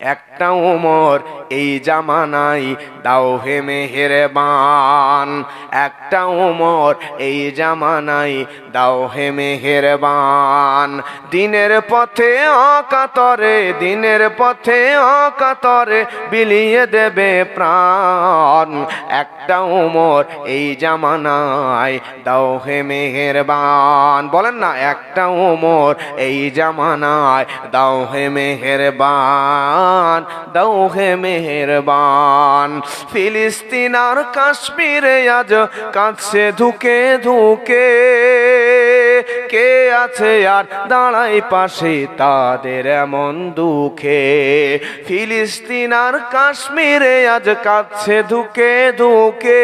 একটা উমর এই জামানাই দাও হে মেহেরবান। একটা উমর এই জামানাই দাও হে মেহেরবান। দিনের পথে অকাতরে, দিনের পথে অকাতরে বিলিয়ে দেবে প্রাণ। একটা উমর এই জামানায় দাও হে মেহেরবান। বলেন না, একটা উমর এই জামানায় দাও হে মেহেরবান। দাও হে মেহেরবান। ফিলিস্তিন আর কাশ্মীরে আজ কাছে ধুকে ধুকে। কে আছে আর দাঁড়াই পাশে তাদের এমন দুঃখে? ফিলিস্তিন আর কাশ্মীরে আজ কাছে ধুকে ধুকে।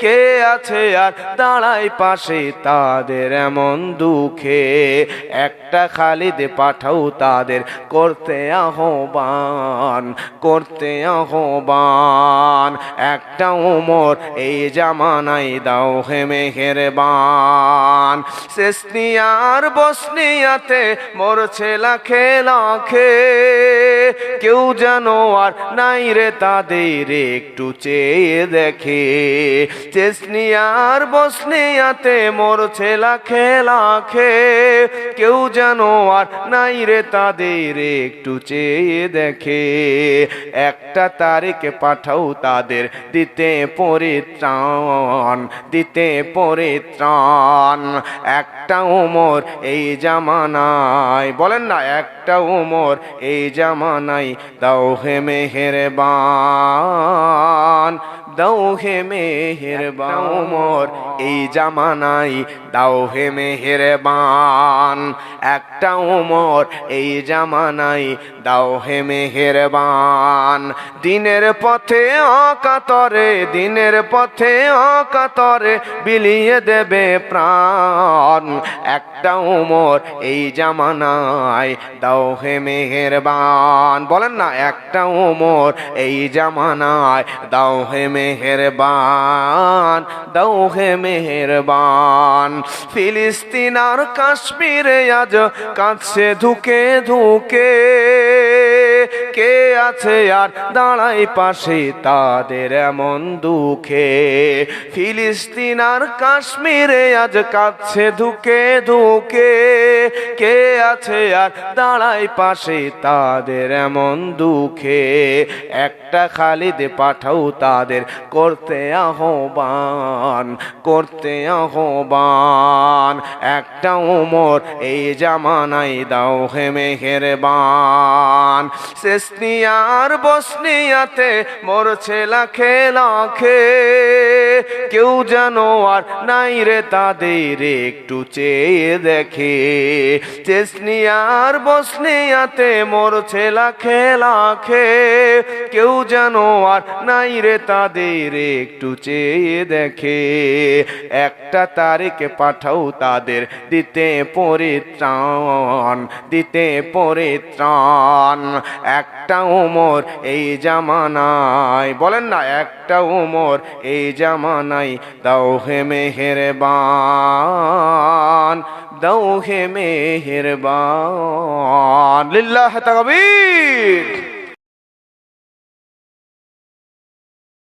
কে আছে আর দাঁড়াই পাশে তাদের এমন দুঃখে? একটা খালিদে পাঠাও তাদের করতে আহ্বান করতে আহ্বান। একটা উমর এই জামানাই দাও হে মেহেরবান। সেসনিয়ার বসনিয়াতে মরছে লাখে লাখে। কেউ যেন আর নাই রে তাদের একটু চেয়ে দেখে। চেসনিয়ার বসনিয়াতে মরছে লাখে লাখে। কেউ যেন আর নাই রে তাদের একটু চেয়ে দেখে। একটা তারিখে পাঠাও তাদের দিতে পরিত্রাণ দিতে পরিত্রাণ। একটা উমর, এই জামানায়। বলেন না, একটা উমর, এই জামানায়। দাও হে মেহের মেহেরবান দাও হে মেহেরবান উমর, এই জামানায়। দাও হে মেহেরবান, একটা উমর, এই জামানায়। দাও হে মেহেরবান, দিনের পথে অকাতরে, দিনের পথে অকাতরে বিলিয়ে দেবে প্রাণ। একটা উমর এই জামানায় দাও হে মেহেরবান। বলেন না, একটা উমর এই জামানায় দাও হে মেহেরবান, দাও হে মেহেরবান। ফিলিস্তিন আর কাশ্মীরে আজ কাছে ধুকে ধুকে। কে আছে আর দাঁড়াই পাশে তাদের এমন দুঃখে। ফিলিস্তিন আর কাশ্মীরে আজ কাছে ধুকে ধুকে। কে আছে আর দাঁড়াই পাশে তাদের এমন দুঃখে? একটা খালিদে পাঠাও তাদের করতে আহ্বান করতে আহ্বান। একটা উমর এই জামানাই দাও হে মেহেরবান। সেসনিয়ার বসনিয়াতে মরছে লাখে লাখে। কেউ যেন আর নাই রে তাদের একটু চেয়ে দেখে। চেসনিয়ার বসনিয়াতে ছেলা খেলা লাখে। কেউ যেন আর নাই রে তাদের একটু চেয়ে দেখে। একটা তারিখে পাঠাও তাদের, দিতে পরিত্রাণ দিতে পরিত্রাণ। একটা উমর এই জামানায়, বলেন না, একটা উমর এই জামানায় দাও হে মেহেরবান দাও হে মেহেরবান। লিল্লাহ তাকবীর।